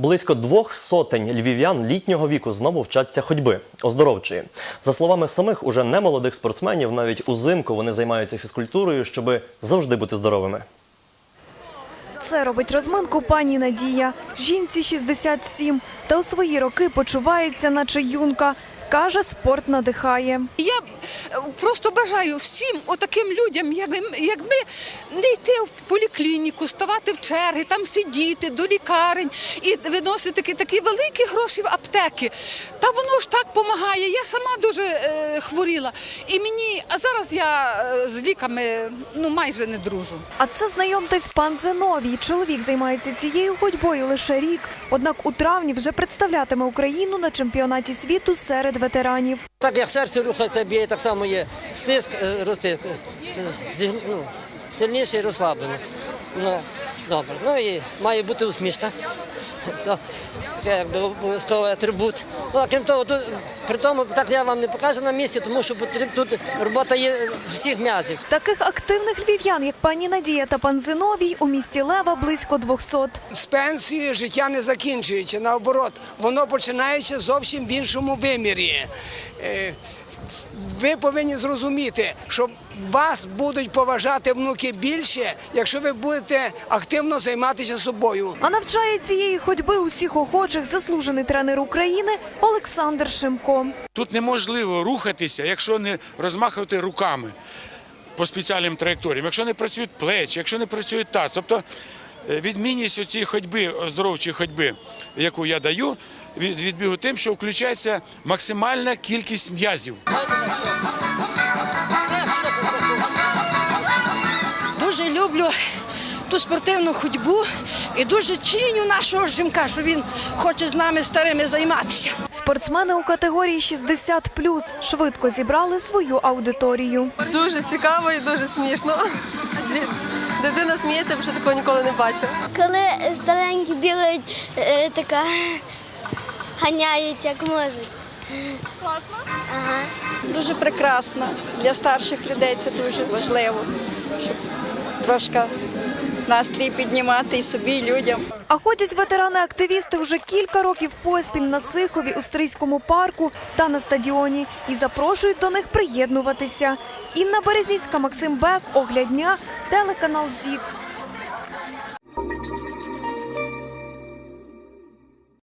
Близько двох сотень львів'ян літнього віку знову вчаться ходьби оздоровчої. За словами самих уже немолодих спортсменів, навіть узимку вони займаються фізкультурою, щоби завжди бути здоровими. Це робить розминку пані Надія. Жінці 67, та у свої роки почувається, наче юнка. Каже, спорт надихає. Я е, просто бажаю всім отаким людям, як, як ми, не йти в поліклініку, ставати в черги, там сидіти до лікарень і виносити такі, такі великі гроші в аптеки. Та воно ж так допомагає. Я сама дуже е, хворіла. І мені, а зараз я е, з ліками ну, майже не дружу. А це знайомтесь пан Зиновій. Чоловік займається цією ходьбою лише рік. Однак у травні вже представлятиме Україну на чемпіонаті світу серед ветеранів. Так як серце рухається, б'є, так само є стиск, е, розтиск, е, ну, сильніший і розслаблений. Добре. Ну і має бути усмішка. То, Таке якби обов'язковий атрибут. Ну, а крім того, тут, при тому так я вам не покажу на місці, тому що потріб- тут робота є всіх м'язів. Таких активних львів'ян, як пані Надія та пан Зиновій, у місті Лева близько 200. З пенсією життя не закінчується, наоборот, воно починається зовсім в іншому вимірі. Ви повинні зрозуміти, що вас будуть поважати внуки більше, якщо ви будете активно займатися собою. А навчає цієї ходьби усіх охочих заслужений тренер України Олександр Шимко. Тут неможливо рухатися, якщо не розмахувати руками по спеціальним траєкторіям, якщо не працюють плечі, якщо не працює таз. Тобто відмінність цієї ходьби, оздоровчої ходьби, яку я даю, від відбігу тим, що включається максимальна кількість м'язів. Дуже люблю ту спортивну ходьбу і дуже ціню нашого жінка, що він хоче з нами старими займатися. Спортсмени у категорії 60+, швидко зібрали свою аудиторію. Дуже цікаво і дуже смішно. Дитина сміється, бо ще такого ніколи не бачила. Коли старенькі бігають, е, така ганяють як можуть. Класно? Ага. Дуже прекрасно. Для старших людей це дуже важливо, щоб трошки настрій піднімати і собі, і людям. А ходять ветерани-активісти вже кілька років поспіль на Сихові, у Стрийському парку та на стадіоні і запрошують до них приєднуватися. Інна Березніцька, Максим Бек, Оглядня, телеканал ЗІК.